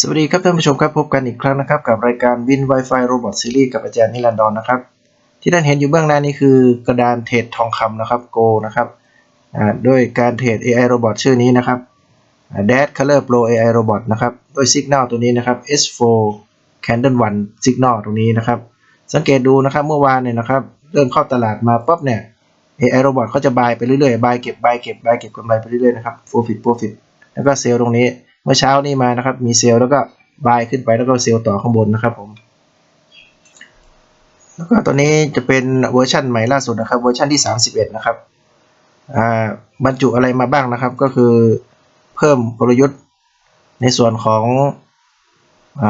สวัสดีครับท่านผู้ชมครับพบกันอีกครั้งนะครับ กับรายการ Win Wi-Fi Robot Series กับอาจารย์นิรันดรนนะครับ ที่ท่านเห็นอยู่เบื้องหน้านี้คือกระดานเทรดทองคำนะครับ Go นะครับด้วยการเทรด AI Robot ชื่อนี้นะครับอ่า Dash Color Pro AI Robot นะครับด้วย Signal ตัวนี้นะครับ S4 Candle 1 Signal ตรงนี้นะครับ สังเกตดูนะครับเมื่อวานเนี่ยนะครับ เริ่มเข้าตลาดมาปุ๊บเนี่ย AI Robot เขาจะบายไปเรื่อยๆบายเก็บบายเก็บบายเก็บกำไรไปเรื่อยๆนะครับ Profit Profit แล้วก็เซลล์ตรงนี้ มื่อเช้านี้มานะครับ มีเซลล์แล้วก็บายขึ้นไปแล้วก็เซลล์ต่อข้างบนนะครับผม แล้วก็ตัวนี้จะเป็นเวอร์ชันใหม่ล่าสุดนะครับเวอร์ชันที่ 31 นะครับบรรจุอะไรมาบ้างนะครับ ก็คือเพิ่มกลยุทธ์ในส่วนของอ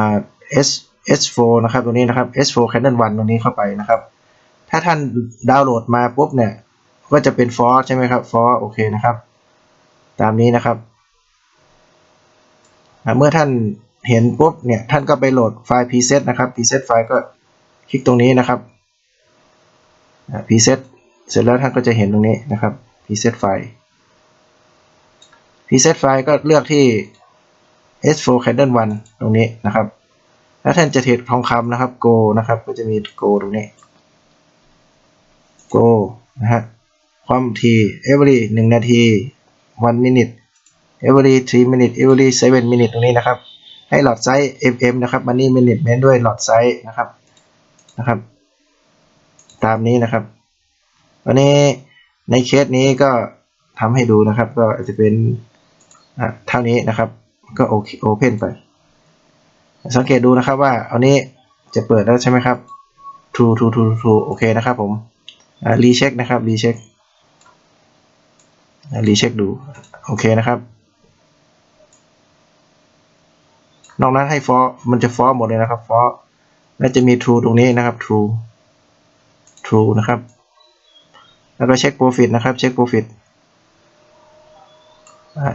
S S4 นะครับตัวนี้นะครับ S4 Candle 1ตรงนี้เข้าไปนะครับ ถ้าท่านดาวน์โหลดมาปุ๊บเนี่ย ก็จะเป็นฟอร์ใช่ไหมครับฟอร์โอเคนะครับ ตามนี้นะครับ เมื่อท่านเห็นปุ๊บเนี่ยท่านก็ไปโหลดไฟล์ preset นะครับ preset ไฟล์ก็คลิกตรงนี้นะครับ preset เสร็จแล้วท่านก็จะเห็นตรงนี้นะครับ preset ไฟล์ preset ไฟล์ก็เลือกที่ S4 Candle 1ตรงนี้นะครับ แล้วท่านจะเทรดทองคำนะครับ Go นะครับก็จะมี Go ตรงนี้ Go นะฮะความถี่ every 1 นาที 1 minute every 3 minute every 7 minute ตรงนี้นะครับ ให้หลอดไซส์ mm นะครับ money management ด้วยหลอดไซส์นะครับนะครับ ตามนี้นะครับวันนี้ในเคสนี้ก็ทำให้ดูนะครับ ก็อาจจะเป็นเท่านี้นะครับ ก็โอเคโอเพนไป สังเกตดูนะครับว่าอันนี้จะเปิดแล้วใช่ไหมครับ true true true true โอเคนะครับผมรีเช็คนะครับรีเช็ครีเช็คดู โอเคนะครับ นอกนั้นให้ฟอมันจะฟอหมดเลยนะครับฟอแล้วจะมี true ตรงนี้นะครับ true true นะครับ แล้วก็เช็ค profit นะครับ เช็ค profit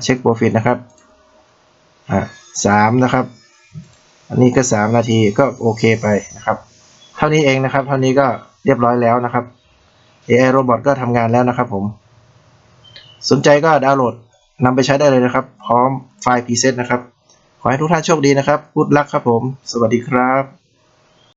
เช็ค profit นะครับอ่าสามนะครับ อันนี้ก็สามนาทีก็โอเคไปนะครับ เท่านี้เองนะครับ เท่านี้ก็เรียบร้อยแล้วนะครับ AI Robot ก็ทำงานแล้วนะครับผม สนใจก็ดาวน์โหลดนำไปใช้ได้เลยนะครับ พร้อมไฟล์ preset นะครับ ขอให้ทุกท่านโชคดีนะครับพุดลักครับผม สวัสดีครับ